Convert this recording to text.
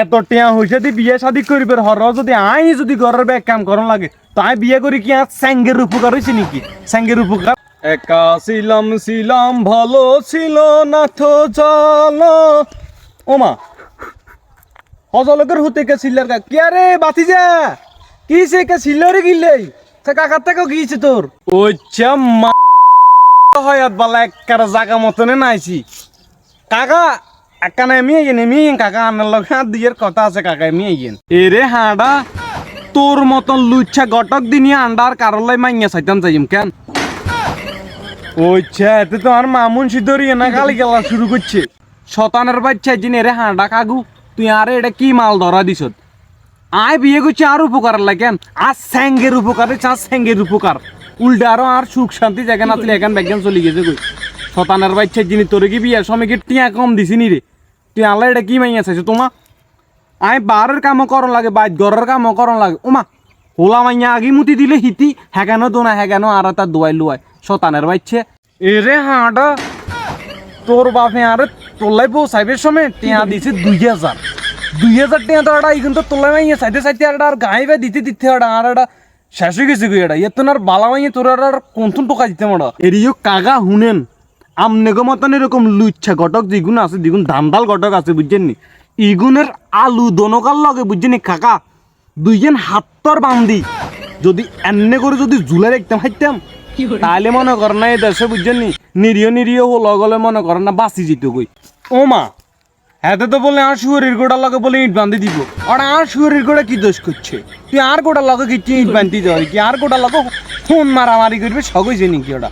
এত টিয়া হইছে দি বিয়ে শাদি করিবে হর যদি আই যদি ঘরের ব্যাগ কাম করন লাগে তাই বিয়ে করি কি আর স্যাঙ্গের উপকার হয়েছে নাকি? স্যাঙ্গের উপকার? একা ছিলাম ছিলাম ভালো ছিল না তো চলো ওমা হজলকের হতে কে সিল্লার কা কে রে বাতি যা কি সে কে সিল্লারে গিলে সে কাকার থেকে গিয়েছে তোর? ওই মা হয়াত বালা একবার জাগা মতনে নাইছি। কাকা একা নেমি আইয়েন এমি কাকা আনার লগে হাত দিয়ের কথা আছে কাকা এমি আইয়েন এরে হাঁডা, তোর মতন লুচ্ছা গটক দিনি আন্ডার কারলাই মাইয়া সাইতাম চাইম কেন? ওইচ্ছা এতে তো আর মামুন সিদ্ধরি না গালি গেলা শুরু করছে। শতানের বাচ্চা জিনে রে হাঁডা কাগু তুই আরে এটা কি মাল ধরা দিছত আয় বিয়ে করছি আর উপকার লাগেন আর স্যাঙ্গের উপকারে চা স্যাঙ্গের উপকার। উল্টা আরও আর সুখ শান্তি জায়গা না তুলে এখান ব্যাগান চলে গেছে কই? শতানের বাচ্চা জিনিস তোরে কি বিয়ে সময় কি টিয়া কম দিছি নি রে? তুই আল্লাহ এটা কি মাইয়া চাইছো? তোমা আয় বারের কামও করন লাগে বাইর ঘরের কামও করন লাগে। ওমা হোলা মাইয়া আগি মুতি দিলে হিতি হ্যাগানো দোনা হ্যাগানো আর তার দোয়াই লুয়াই, শতানের বাচ্চা এরে হাঁটা, তোর বাপে আরে তোলাই পৌঁছাইবে সময়, টিয়া দিছে দুই হাজার। দুই হাজার টিয়া তো এটা এখন তো তোলাই মাইয়া সাইতে সাইতে আর আর গাইবে দিতে দিতে এটা আর এটা শেষ হয়ে গেছে এটা। ইয়ে আর বালা মাইয়া তোর আর আর কোনতুন টোকা দিতে মারা এরিও কাগা হুনেন। আমনে গো মতন এরকম লুচ্ছা ঘটক যেগুন আছে যেগুন ধান্দাল ঘটক আছে বুঝছেন নি? ইগুনের আলু দনকার লগে বুঝছেন নি কাকা? দুইজন হাত্তর বান্দি। যদি এনে করে যদি জুলে রাখতাম হাইতাম। তাহলে মনে করেন না এই দেশে বুঝছেন নি? নিরীহ নিরীহ হলো গলে মনে করেন না বাঁচি যেত কই। ও মা এতে তো বলে আর শুয়ারির গোড়া লগে বলে ইট বান্ধি দিব। আর আর শুয়ারির গোড়া কি দোষ করছে? তুই আর গোটা লগে কি ইট বান্ধি দেওয়া কি আর গোটা লগে ফোন মারামারি করবে? সগইছে নাকি ওটা